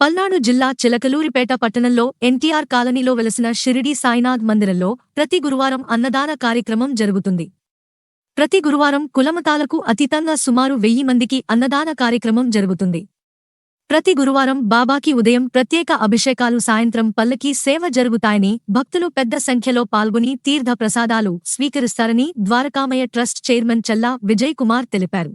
పల్నాడు జిల్లా చిలకలూరిపేట పట్టణంలో ఎన్టీఆర్ కాలనీలో వెలసిన షిరిడి సాయినాథ్ మందిరంలో ప్రతి గురువారం అన్నదాన కార్యక్రమం జరుగుతుంది. ప్రతి గురువారం కులమతాలకు అతీతంగా సుమారు వెయ్యి మందికి అన్నదాన కార్యక్రమం జరుగుతుంది. ప్రతి గురువారం బాబాకి ఉదయం ప్రత్యేక అభిషేకాలు సాయంత్రం పల్లకి సేవ జరుగుతాయని భక్తులు పెద్ద సంఖ్యలో పాల్గొని తీర్థ ప్రసాదాలు స్వీకరిస్తారని ద్వారకామయ ట్రస్ట్ చైర్మన్ చల్లా విజయ్ కుమార్ తెలిపారు.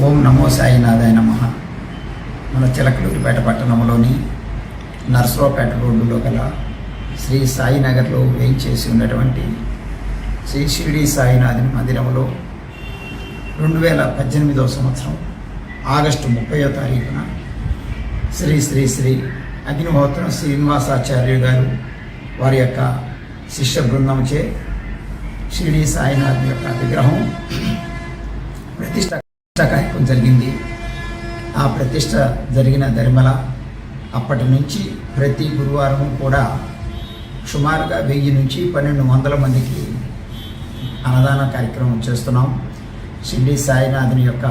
ఓం నమో సాయినాథాయ నమ. మన చిలకలూరిపేట పట్టణంలోని నర్సరావుపేట రోడ్డులో గల శ్రీ సాయినగర్లో వేయించేసి ఉన్నటువంటి శ్రీ షిరిడి సాయినాథుని మందిరంలో రెండు వేల పద్దెనిమిదవ సంవత్సరం ఆగస్టు ముప్పయో తారీఖున శ్రీ శ్రీ శ్రీ అగ్నిహోత్రం శ్రీనివాసాచార్య గారు వారి యొక్క శిష్య బృందంచే షిరిడి సాయినాథ్ యొక్క విగ్రహం ప్రతిష్ట కార్యక్రమం జరిగింది. ఆ ప్రతిష్ట జరిగిన దరిమల అప్పటి నుంచి ప్రతి గురువారం కూడా సుమారుగా వెయ్యి నుంచి పన్నెండు వందల మందికి అన్నదాన కార్యక్రమం చేస్తున్నాం. షిండి సాయినాథుని యొక్క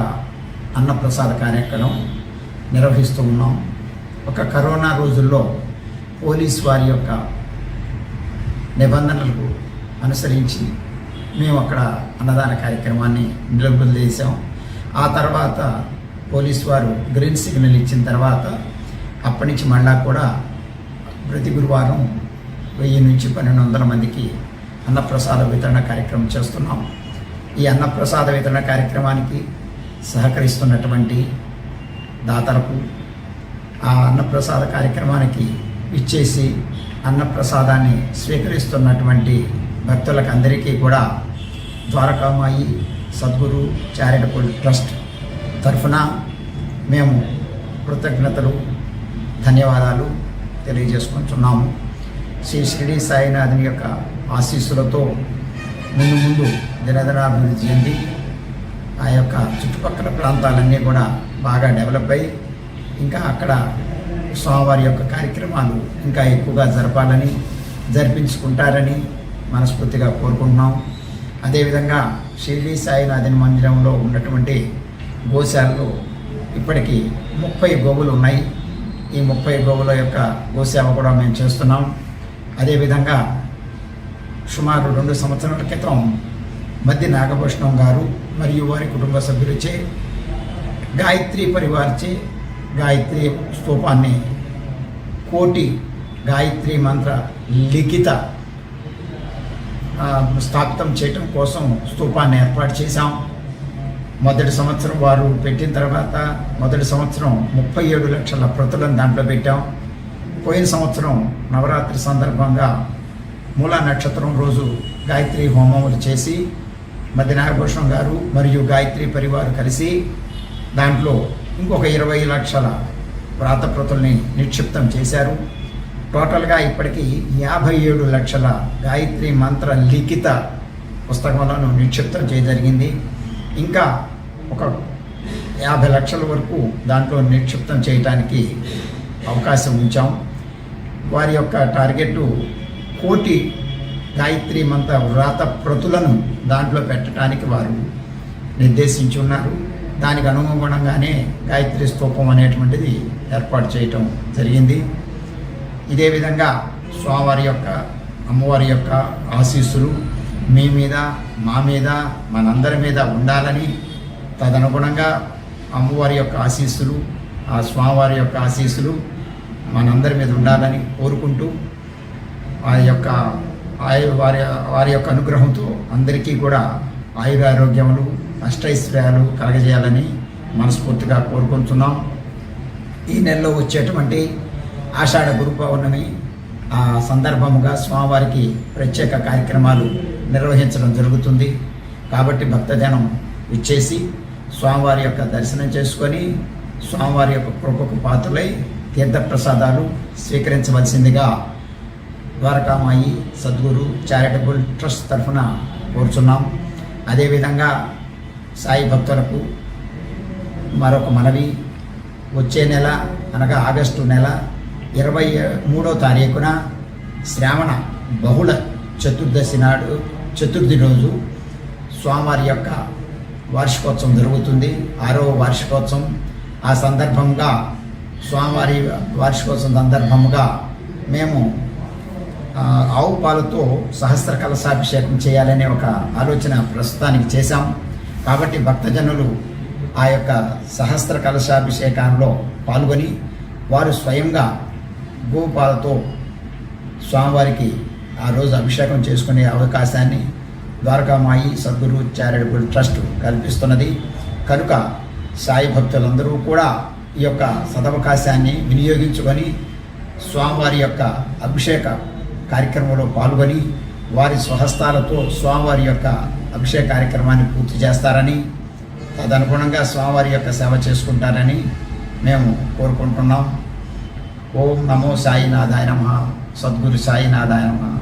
అన్నప్రసాద కార్యక్రమం నిర్వహిస్తూ ఉన్నాం. ఒక కరోనా రోజుల్లో పోలీస్ వారి యొక్క నిబంధనలకు అనుసరించి మేము అక్కడ అన్నదాన కార్యక్రమాన్ని నిలుపుదలేసాం ఆ తర్వాత పోలీస్ వారు గ్రీన్ సిగ్నల్ ఇచ్చిన తర్వాత అప్పటి నుంచి మళ్ళా కూడా ప్రతి గురువారం వెయ్యి నుంచి పన్నెండు వందల మందికి అన్నప్రసాద వితరణ కార్యక్రమం చేస్తున్నాం. ఈ అన్నప్రసాద వితరణ కార్యక్రమానికి సహకరిస్తున్నటువంటి దాతలకు ఆ అన్నప్రసాద కార్యక్రమానికి ఇచ్చేసి అన్నప్రసాదాన్ని స్వీకరిస్తున్నటువంటి భక్తులకు అందరికీ కూడా ద్వారకామాయి సద్గురు చారిటబుల్ ట్రస్ట్ తరఫున మేము కృతజ్ఞతలు ధన్యవాదాలు తెలియజేసుకుంటున్నాము. శ్రీ షిరిడి సాయినాథుని యొక్క ఆశీస్సులతో ముందు ముందు దినదినాభివృద్ధి చెంది ఆ యొక్క చుట్టుపక్కల ప్రాంతాలన్నీ కూడా బాగా డెవలప్ అయ్యి ఇంకా అక్కడ స్వామివారి యొక్క కార్యక్రమాలు ఇంకా ఎక్కువగా జరపాలని జరిపించుకుంటారని మనస్ఫూర్తిగా కోరుకుంటున్నాం. అదేవిధంగా షిరిడి సాయినాథన్ మందిరంలో ఉన్నటువంటి గోశాలలో ఇప్పటికీ ముప్పై గోవులు ఉన్నాయి. ఈ ముప్పై గోవుల యొక్క గోసేవ కూడా మేము చేస్తున్నాం. అదేవిధంగా సుమారు రెండు సంవత్సరాల క్రితం మధ్య నాగభూషణం గారు మరియు వారి కుటుంబ సభ్యులచే గాయత్రి పరివార్చే గాయత్రి స్తూపాన్ని కోటి గాయత్రి మంత్ర లిఖిత స్థాపితం చేయటం కోసం స్థూపాన్ని ఏర్పాటు చేశాం. మొదటి సంవత్సరం వారు పెట్టిన తర్వాత మొదటి సంవత్సరం ముప్పై ఏడు లక్షల ప్రతులను దాంట్లో పెట్టాం. పోయిన సంవత్సరం నవరాత్రి సందర్భంగా మూలా నక్షత్రం రోజు గాయత్రి హోమములు చేసి మధ్య నాగభూషణం గారు మరియు గాయత్రి పరివారు కలిసి దాంట్లో ఇంకొక ఇరవై లక్షల వ్రాతప్రతుల్ని నిక్షిప్తం చేశారు. టోటల్గా ఇప్పటికీ యాభై ఏడు లక్షల గాయత్రి మంత్ర లిఖిత పుస్తకములను నిక్షిప్తం చేయజరిగింది ఇంకా ఒక యాభై లక్షల వరకు దాంట్లో నిక్షిప్తం చేయటానికి అవకాశం ఉంచాం. వారి యొక్క టార్గెట్ కోటి గాయత్రి మంత్ర వ్రాత ప్రతులను దాంట్లో పెట్టడానికి వారు నిర్దేశించి ఉన్నారు దానికి అనుగుణంగానే గాయత్రి స్తూపం అనేటువంటిది ఏర్పాటు చేయటం జరిగింది. ఇదే విధంగా స్వామివారి యొక్క అమ్మవారి యొక్క ఆశీస్సులు మీ మీద మా మీద మనందరి మీద ఉండాలని తదనుగుణంగా అమ్మవారి యొక్క ఆశీస్సులు ఆ స్వామివారి యొక్క ఆశీస్సులు మనందరి మీద ఉండాలని కోరుకుంటూ ఆ యొక్క ఆయు వారి వారి యొక్క అనుగ్రహంతో అందరికీ కూడా ఆయురారోగ్యములు అష్టైశ్వర్యాలు కలగజేయాలని మనస్ఫూర్తిగా కోరుకుంటున్నాం. ఈ నెలలో వచ్చేటువంటి ఆషాఢ గురు పౌర్ణమి ఆ సందర్భముగా స్వామివారికి ప్రత్యేక కార్యక్రమాలు నిర్వహించడం జరుగుతుంది. కాబట్టి భక్తజనం ఇచ్చేసి స్వామివారి యొక్క దర్శనం చేసుకొని స్వామివారి యొక్క కృపకు పాత్రలై తీర్థప్రసాదాలు స్వీకరించవలసిందిగా ద్వారకామాయి సద్గురు చారిటబుల్ ట్రస్ట్ తరఫున కోరుచున్నాం. అదేవిధంగా సాయి భక్తులకు మరొక మనవి వచ్చే నెల అనగా ఆగస్టు నెల ఇరవై మూడో తారీఖున శ్రావణ బహుళ చతుర్దశి నాడు చతుర్థి రోజు స్వామివారి యొక్క వార్షికోత్సవం జరుగుతుంది. ఆరవ వార్షికోత్సవం. ఆ సందర్భంగా స్వామివారి వార్షికోత్సవం సందర్భంగా మేము ఆవు పాలతో సహస్ర కలశాభిషేకం చేయాలనే ఒక ఆలోచన ప్రస్తుతానికి చేశాం. కాబట్టి భక్తజనులు ఆ యొక్క సహస్ర కలశాభిషేకంలో పాల్గొని వారు స్వయంగా గోపాలతో స్వామివారికి ఆ రోజు అభిషేకం చేసుకునే అవకాశాన్ని ద్వారకామాయి సద్గురు చారిటబుల్ ట్రస్ట్ కల్పిస్తున్నది. కనుక సాయి భక్తులందరూ కూడా ఈ యొక్క సదవకాశాన్ని వినియోగించుకొని స్వామివారి యొక్క అభిషేక కార్యక్రమంలో పాల్గొని వారి స్వహస్తాలతో స్వామివారి యొక్క అభిషేక కార్యక్రమాన్ని పూర్తి చేస్తారని తదనుగుణంగా స్వామివారి యొక్క సేవ చేసుకుంటారని మేము కోరుకుంటున్నాం. ఓం నమో సాయినాథాయ నమ. సద్గురు సాయినాథాయ నమ.